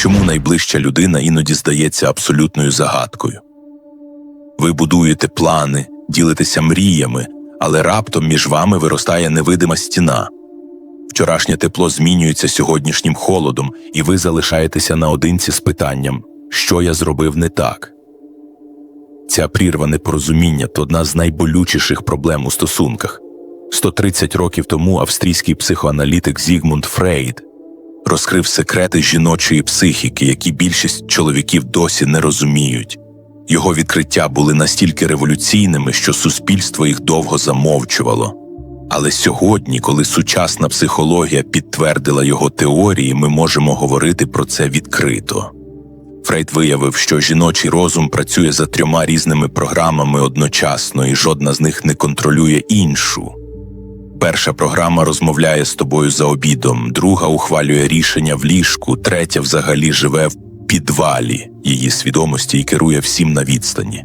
чому найближча людина іноді здається абсолютною загадкою. Ви будуєте плани, ділитеся мріями, але раптом між вами виростає невидима стіна. Вчорашнє тепло змінюється сьогоднішнім холодом, і ви залишаєтеся наодинці з питанням, що я зробив не так. Ця прірва непорозуміння то одна з найболючіших проблем у стосунках. 130 років тому австрійський психоаналітик Зігмунд Фрейд розкрив секрети жіночої психіки, які більшість чоловіків досі не розуміють. Його відкриття були настільки революційними, що суспільство їх довго замовчувало. Але сьогодні, коли сучасна психологія підтвердила його теорії, ми можемо говорити про це відкрито. Фрейд виявив, що жіночий розум працює за трьома різними програмами одночасно, і жодна з них не контролює іншу. Перша програма розмовляє з тобою за обідом, друга ухвалює рішення в ліжку, третя взагалі живе в підвалі. Її свідомості і керує всім на відстані.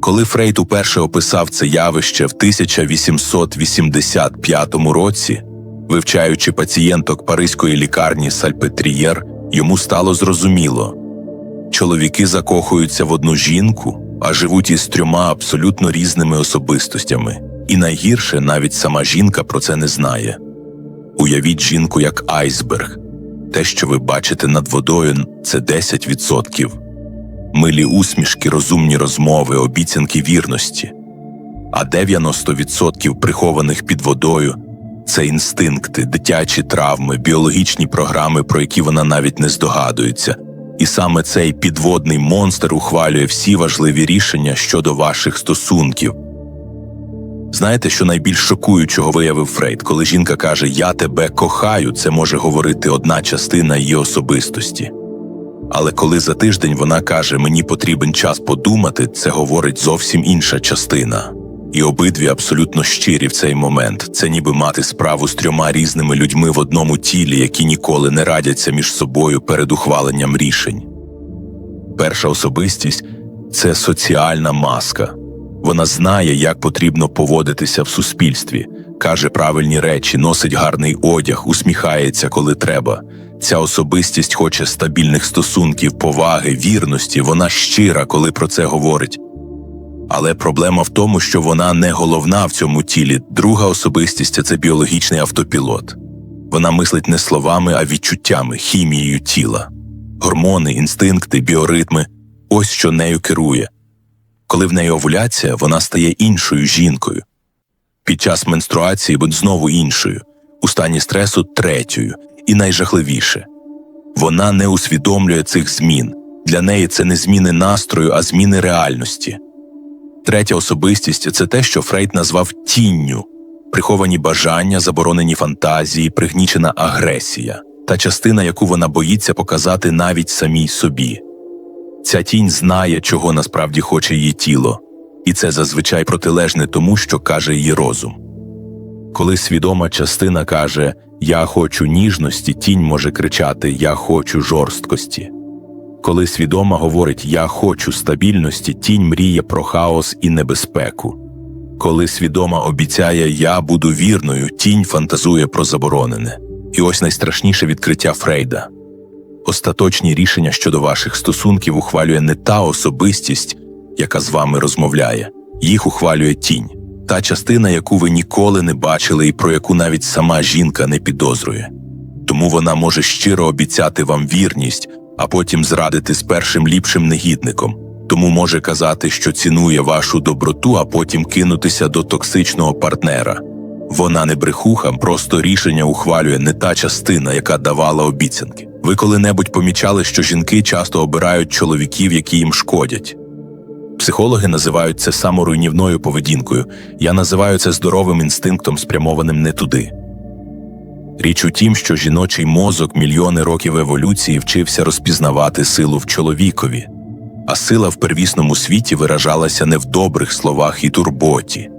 Коли Фрейд уперше описав це явище в 1885 році, вивчаючи пацієнток паризької лікарні Сальпетрієр, йому стало зрозуміло. Чоловіки закохуються в одну жінку, а живуть із трьома абсолютно різними особистостями, і найгірше навіть сама жінка про це не знає. Уявіть жінку як айсберг. Те, що ви бачите над водою, це 10%. Милі усмішки, розумні розмови, обіцянки вірності. А 90% прихованих під водою це інстинкти, дитячі травми, біологічні програми, про які вона навіть не здогадується. І саме цей підводний монстр ухвалює всі важливі рішення щодо ваших стосунків. Знаєте, що найбільш шокуючого виявив Фрейд, коли жінка каже Я тебе кохаю, це може говорити одна частина її особистості. Але коли за тиждень вона каже Мені потрібен час подумати, це говорить зовсім інша частина. І обидві абсолютно щирі в цей момент це ніби мати справу з трьома різними людьми в одному тілі, які ніколи не радяться між собою перед ухваленням рішень. Перша особистість це соціальна маска. Вона знає, як потрібно поводитися в суспільстві, каже правильні речі, носить гарний одяг, усміхається, коли треба. Ця особистість хоче стабільних стосунків, поваги, вірності, вона щира, коли про це говорить. Але проблема в тому, що вона не головна в цьому тілі. Друга особистість це біологічний автопілот. Вона мислить не словами, а відчуттями, хімією тіла, гормони, інстинкти, біоритми ось що нею керує. Коли в неї овуляція, вона стає іншою жінкою. Під час менструації знову іншою, у стані стресу третьою, і найжахливіше вона не усвідомлює цих змін. Для неї це не зміни настрою, а зміни реальності. Третя особистість це те, що Фрейд назвав тінню, приховані бажання, заборонені фантазії, пригнічена агресія, та частина, яку вона боїться показати навіть самій собі. Ця тінь знає, чого насправді хоче її тіло, і це зазвичай протилежне тому, що каже її розум. Коли свідома частина каже Я хочу ніжності, тінь може кричати Я хочу жорсткості. Коли свідома говорить Я хочу стабільності, тінь мріє про хаос і небезпеку. Коли свідома обіцяє Я буду вірною, тінь фантазує про заборонене. І ось найстрашніше відкриття Фрейда. Остаточні рішення щодо ваших стосунків ухвалює не та особистість, яка з вами розмовляє, їх ухвалює тінь, та частина, яку ви ніколи не бачили і про яку навіть сама жінка не підозрює. Тому вона може щиро обіцяти вам вірність, а потім зрадити з першим ліпшим негідником, тому може казати, що цінує вашу доброту, а потім кинутися до токсичного партнера. Вона не брехуха, просто рішення ухвалює не та частина, яка давала обіцянки. Ви коли-небудь помічали, що жінки часто обирають чоловіків, які їм шкодять. Психологи називають це саморуйнівною поведінкою, я називаю це здоровим інстинктом, спрямованим не туди. Річ у тім, що жіночий мозок мільйони років еволюції вчився розпізнавати силу в чоловікові, а сила в первісному світі виражалася не в добрих словах і турботі.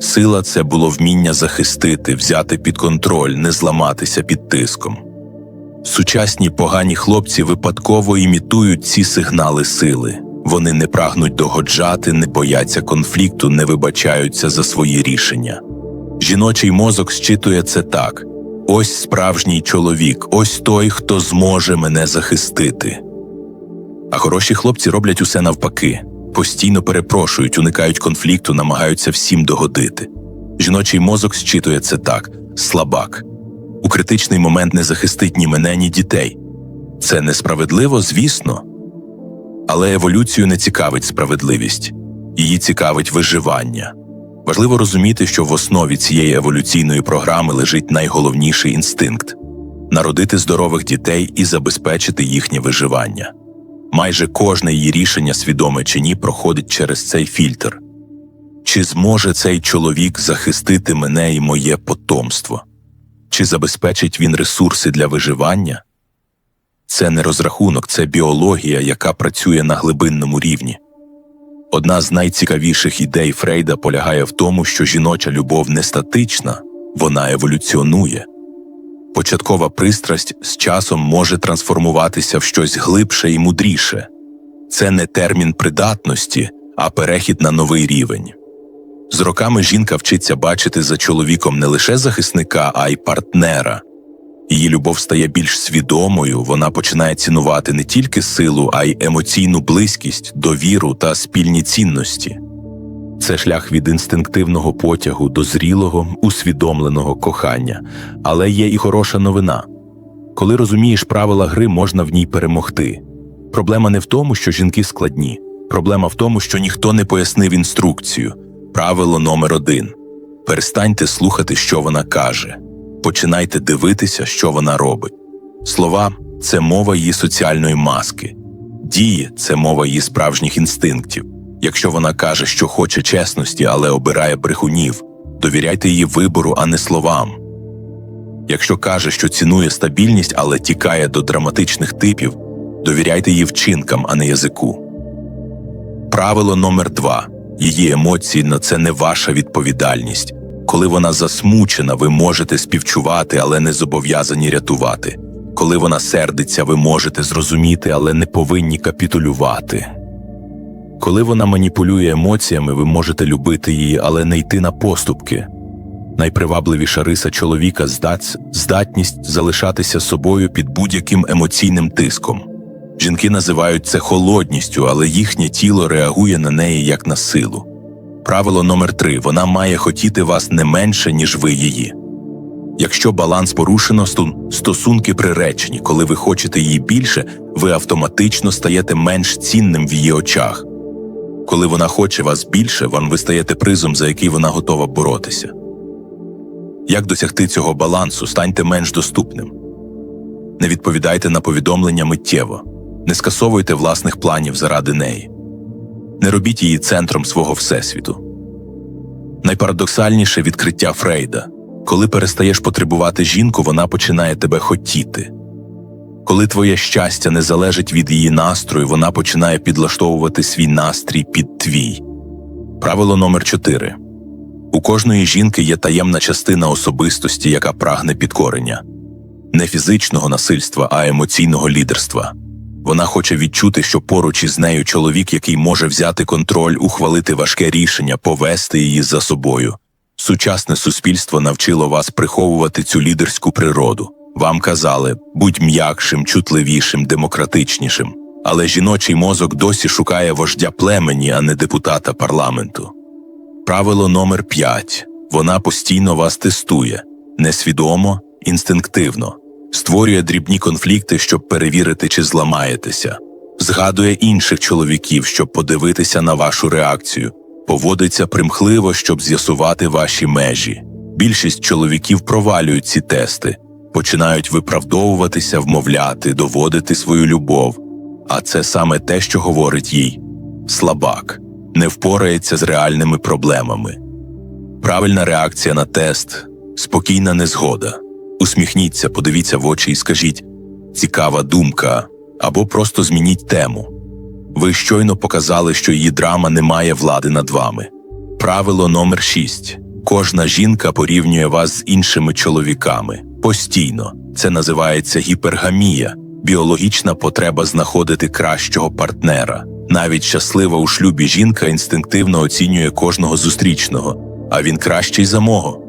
Сила це було вміння захистити, взяти під контроль, не зламатися під тиском. Сучасні погані хлопці випадково імітують ці сигнали сили. Вони не прагнуть догоджати, не бояться конфлікту, не вибачаються за свої рішення. Жіночий мозок щитує це так Ось справжній чоловік, ось той, хто зможе мене захистити. А хороші хлопці роблять усе навпаки, постійно перепрошують, уникають конфлікту, намагаються всім догодити. Жіночий мозок зчитує це так: слабак. У критичний момент не захистить ні мене, ні дітей. Це несправедливо, звісно. Але еволюцію не цікавить справедливість, її цікавить виживання. Важливо розуміти, що в основі цієї еволюційної програми лежить найголовніший інстинкт народити здорових дітей і забезпечити їхнє виживання. Майже кожне її рішення, свідоме чи ні, проходить через цей фільтр. Чи зможе цей чоловік захистити мене і моє потомство? Чи забезпечить він ресурси для виживання? Це не розрахунок, це біологія, яка працює на глибинному рівні. Одна з найцікавіших ідей Фрейда полягає в тому, що жіноча любов не статична, вона еволюціонує. Початкова пристрасть з часом може трансформуватися в щось глибше і мудріше. Це не термін придатності, а перехід на новий рівень. З роками жінка вчиться бачити за чоловіком не лише захисника, а й партнера. Її любов стає більш свідомою, вона починає цінувати не тільки силу, а й емоційну близькість, довіру та спільні цінності. Це шлях від інстинктивного потягу до зрілого, усвідомленого кохання, але є і хороша новина. Коли розумієш правила гри, можна в ній перемогти. Проблема не в тому, що жінки складні, проблема в тому, що ніхто не пояснив інструкцію. Правило номер один перестаньте слухати, що вона каже, починайте дивитися, що вона робить. Слова це мова її соціальної маски, дії це мова її справжніх інстинктів. Якщо вона каже, що хоче чесності, але обирає брехунів, довіряйте її вибору, а не словам. Якщо каже, що цінує стабільність, але тікає до драматичних типів, довіряйте її вчинкам, а не язику. Правило номер два її емоції на це не ваша відповідальність. Коли вона засмучена, ви можете співчувати, але не зобов'язані рятувати. Коли вона сердиться, ви можете зрозуміти, але не повинні капітулювати. Коли вона маніпулює емоціями, ви можете любити її, але не йти на поступки. Найпривабливіша риса чоловіка здатність залишатися собою під будь-яким емоційним тиском. Жінки називають це холодністю, але їхнє тіло реагує на неї як на силу. Правило номер три вона має хотіти вас не менше, ніж ви її. Якщо баланс порушено, стосунки приречені, коли ви хочете її більше, ви автоматично стаєте менш цінним в її очах. Коли вона хоче вас більше, вам ви стаєте призом, за який вона готова боротися. Як досягти цього балансу, станьте менш доступним. Не відповідайте на повідомлення миттєво, не скасовуйте власних планів заради неї, не робіть її центром свого всесвіту. Найпарадоксальніше відкриття Фрейда коли перестаєш потребувати жінку, вона починає тебе хотіти. Коли твоє щастя не залежить від її настрою, вона починає підлаштовувати свій настрій під твій. Правило номер 4 у кожної жінки є таємна частина особистості, яка прагне підкорення, не фізичного насильства, а емоційного лідерства. Вона хоче відчути, що поруч із нею чоловік, який може взяти контроль, ухвалити важке рішення, повести її за собою. Сучасне суспільство навчило вас приховувати цю лідерську природу. Вам казали будь м'якшим, чутливішим, демократичнішим, але жіночий мозок досі шукає вождя племені, а не депутата парламенту. Правило номер 5 вона постійно вас тестує несвідомо, інстинктивно, створює дрібні конфлікти, щоб перевірити, чи зламаєтеся, згадує інших чоловіків, щоб подивитися на вашу реакцію, поводиться примхливо, щоб з'ясувати ваші межі. Більшість чоловіків провалюють ці тести, починають виправдовуватися, вмовляти, доводити свою любов, а це саме те, що говорить їй слабак не впорається з реальними проблемами. Правильна реакція на тест спокійна незгода. Усміхніться, подивіться в очі і скажіть цікава думка або просто змініть тему. Ви щойно показали, що її драма не має влади над вами. Правило номер 6 кожна жінка порівнює вас з іншими чоловіками постійно. Це називається гіпергамія, біологічна потреба знаходити кращого партнера. Навіть щаслива у шлюбі жінка інстинктивно оцінює кожного зустрічного, а він кращий за мого.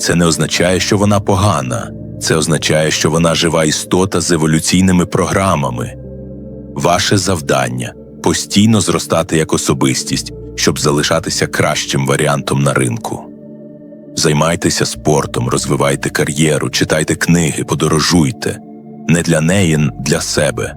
Це не означає, що вона погана, це означає, що вона жива істота з еволюційними програмами. Ваше завдання постійно зростати як особистість, щоб залишатися кращим варіантом на ринку. Займайтеся спортом, розвивайте кар'єру, читайте книги, подорожуйте не для неї, для себе.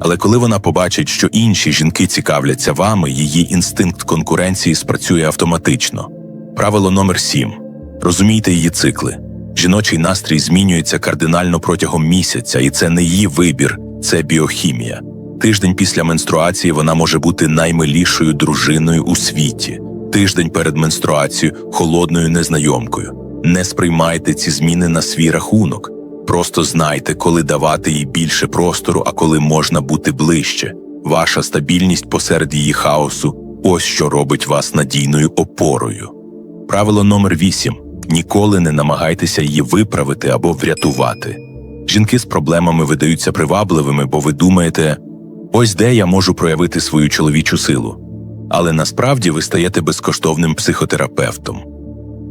Але коли вона побачить, що інші жінки цікавляться вами, її інстинкт конкуренції спрацює автоматично. Правило номер 7. Розумійте її цикли. Жіночий настрій змінюється кардинально протягом місяця, і це не її вибір, це біохімія. Тиждень після менструації вона може бути наймилішою дружиною у світі, тиждень перед менструацією холодною незнайомкою. Не сприймайте ці зміни на свій рахунок. Просто знайте, коли давати їй більше простору, а коли можна бути ближче. Ваша стабільність посеред її хаосу ось що робить вас надійною опорою. Правило номер 8. Ніколи не намагайтеся її виправити або врятувати. Жінки з проблемами видаються привабливими, бо ви думаєте, ось де я можу проявити свою чоловічу силу. Але насправді ви стаєте безкоштовним психотерапевтом.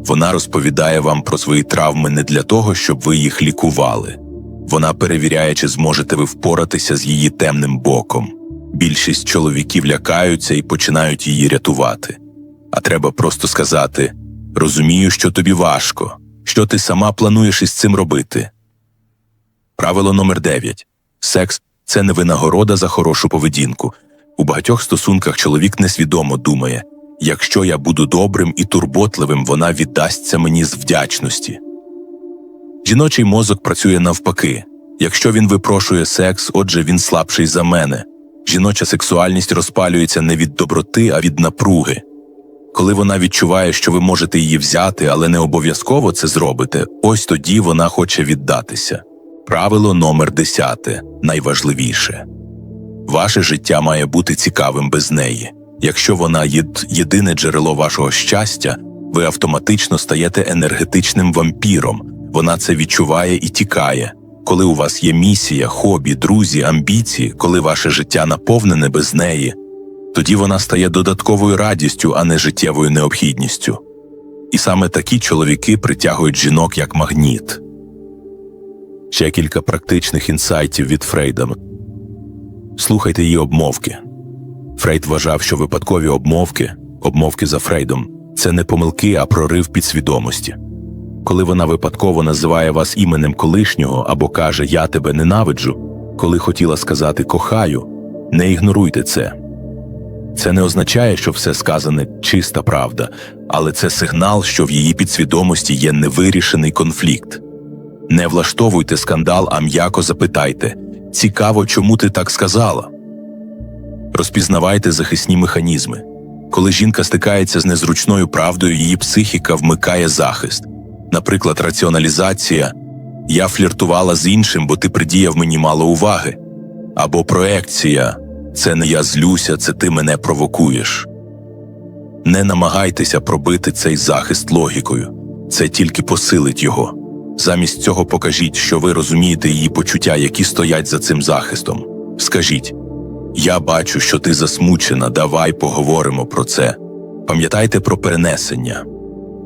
Вона розповідає вам про свої травми не для того, щоб ви їх лікували. Вона перевіряє, чи зможете ви впоратися з її темним боком. Більшість чоловіків лякаються і починають її рятувати. А треба просто сказати розумію, що тобі важко, що ти сама плануєш із цим робити. Правило номер 9. секс це не винагорода за хорошу поведінку. У багатьох стосунках чоловік несвідомо думає якщо я буду добрим і турботливим, вона віддасться мені з вдячності. Жіночий мозок працює навпаки якщо він випрошує секс, отже він слабший за мене. Жіноча сексуальність розпалюється не від доброти, а від напруги. Коли вона відчуває, що ви можете її взяти, але не обов'язково це зробите, ось тоді вона хоче віддатися. Правило номер 10 найважливіше ваше життя має бути цікавим без неї. Якщо вона є єдине джерело вашого щастя, ви автоматично стаєте енергетичним вампіром. Вона це відчуває і тікає. Коли у вас є місія, хобі, друзі, амбіції, коли ваше життя наповнене без неї, тоді вона стає додатковою радістю, а не життєвою необхідністю. І саме такі чоловіки притягують жінок як магніт. Ще кілька практичних інсайтів від Фрейда. Слухайте її обмовки. Фрейд вважав, що випадкові обмовки, обмовки за Фрейдом, це не помилки, а прорив підсвідомості. Коли вона випадково називає вас іменем колишнього або каже Я тебе ненавиджу, коли хотіла сказати кохаю, не ігноруйте це. Це не означає, що все сказане чиста правда, але це сигнал, що в її підсвідомості є невирішений конфлікт. Не влаштовуйте скандал, а м'яко запитайте цікаво, чому ти так сказала. Розпізнавайте захисні механізми. Коли жінка стикається з незручною правдою, її психіка вмикає захист. Наприклад, раціоналізація я фліртувала з іншим, бо ти придіяв мені мало уваги. Або проекція це не я злюся, це ти мене провокуєш. Не намагайтеся пробити цей захист логікою, це тільки посилить його. Замість цього покажіть, що ви розумієте її почуття, які стоять за цим захистом. Скажіть я бачу, що ти засмучена, давай поговоримо про це. Пам'ятайте про перенесення.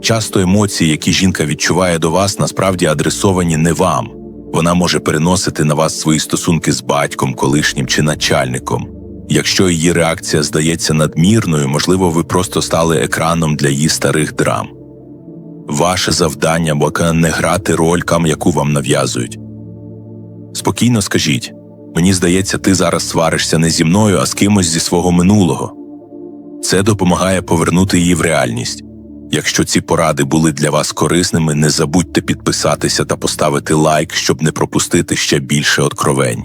Часто емоції, які жінка відчуває до вас, насправді адресовані не вам. Вона може переносити на вас свої стосунки з батьком, колишнім чи начальником. Якщо її реакція здається надмірною, можливо, ви просто стали екраном для її старих драм. Ваше завдання бока не грати роль, яку вам нав'язують. Спокійно скажіть Мені здається, ти зараз сваришся не зі мною, а з кимось зі свого минулого. Це допомагає повернути її в реальність. Якщо ці поради були для вас корисними, не забудьте підписатися та поставити лайк, щоб не пропустити ще більше откровень.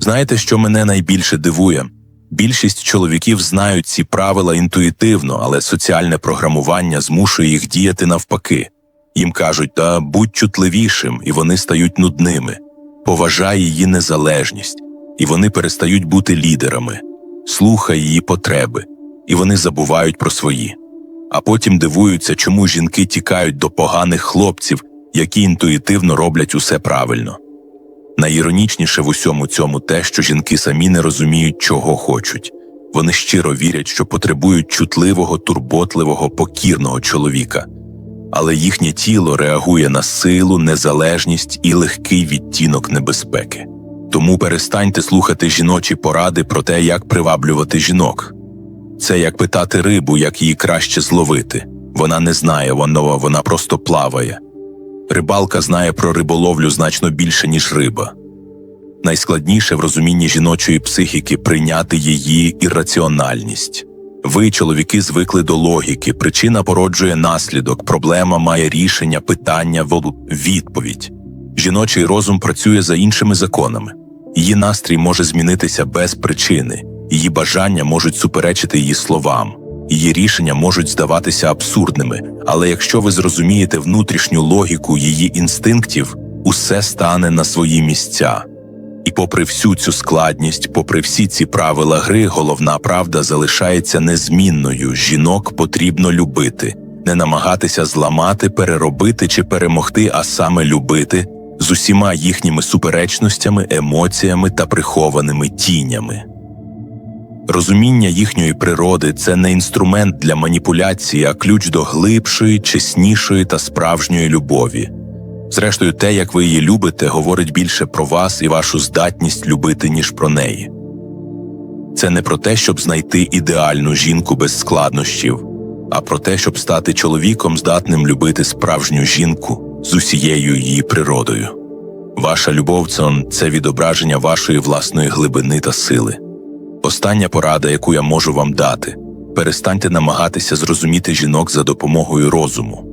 Знаєте, що мене найбільше дивує? Більшість чоловіків знають ці правила інтуїтивно, але соціальне програмування змушує їх діяти навпаки. Їм кажуть, та будь чутливішим, і вони стають нудними поважає її незалежність, і вони перестають бути лідерами, слухає її потреби, і вони забувають про свої. А потім дивуються, чому жінки тікають до поганих хлопців, які інтуїтивно роблять усе правильно. Найіронічніше в усьому цьому те, що жінки самі не розуміють, чого хочуть. Вони щиро вірять, що потребують чутливого, турботливого, покірного чоловіка. але їхнє тіло реагує на силу, незалежність і легкий відтінок небезпеки. Тому перестаньте слухати жіночі поради про те, як приваблювати жінок. Це як питати рибу, як її краще зловити. Вона не знає, вона, вона просто плаває. Рибалка знає про риболовлю значно більше, ніж риба. Найскладніше в розумінні жіночої психіки прийняти її ірраціональність. Ви, чоловіки, звикли до логіки, причина породжує наслідок, проблема має рішення, питання, відповідь. Жіночий розум працює за іншими законами. Її настрій може змінитися без причини, її бажання можуть суперечити її словам, її рішення можуть здаватися абсурдними, але якщо ви зрозумієте внутрішню логіку її інстинктів, усе стане на свої місця. І попри всю цю складність, попри всі ці правила гри, головна правда залишається незмінною. Жінок потрібно любити, не намагатися зламати, переробити чи перемогти, а саме любити з усіма їхніми суперечностями, емоціями та прихованими тінями. Розуміння їхньої природи це не інструмент для маніпуляції, а ключ до глибшої, чеснішої та справжньої любові. Зрештою, те, як ви її любите, говорить більше про вас і вашу здатність любити, ніж про неї. Це не про те, щоб знайти ідеальну жінку без складнощів, а про те, щоб стати чоловіком, здатним любити справжню жінку з усією її природою. Ваша любов це- відображення вашої власної глибини та сили. Остання порада, яку я можу вам дати перестаньте намагатися зрозуміти жінок за допомогою розуму.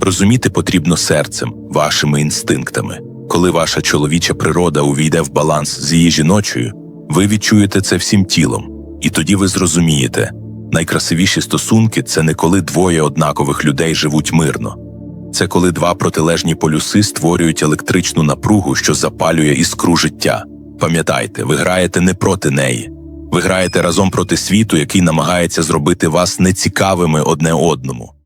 Розуміти потрібно серцем, вашими інстинктами. Коли ваша чоловіча природа увійде в баланс з її жіночою, ви відчуєте це всім тілом, і тоді ви зрозумієте найкрасивіші стосунки це не коли двоє однакових людей живуть мирно, це коли два протилежні полюси створюють електричну напругу, що запалює іскру життя. Пам'ятайте, ви граєте не проти неї, ви граєте разом проти світу, який намагається зробити вас нецікавими одне одному.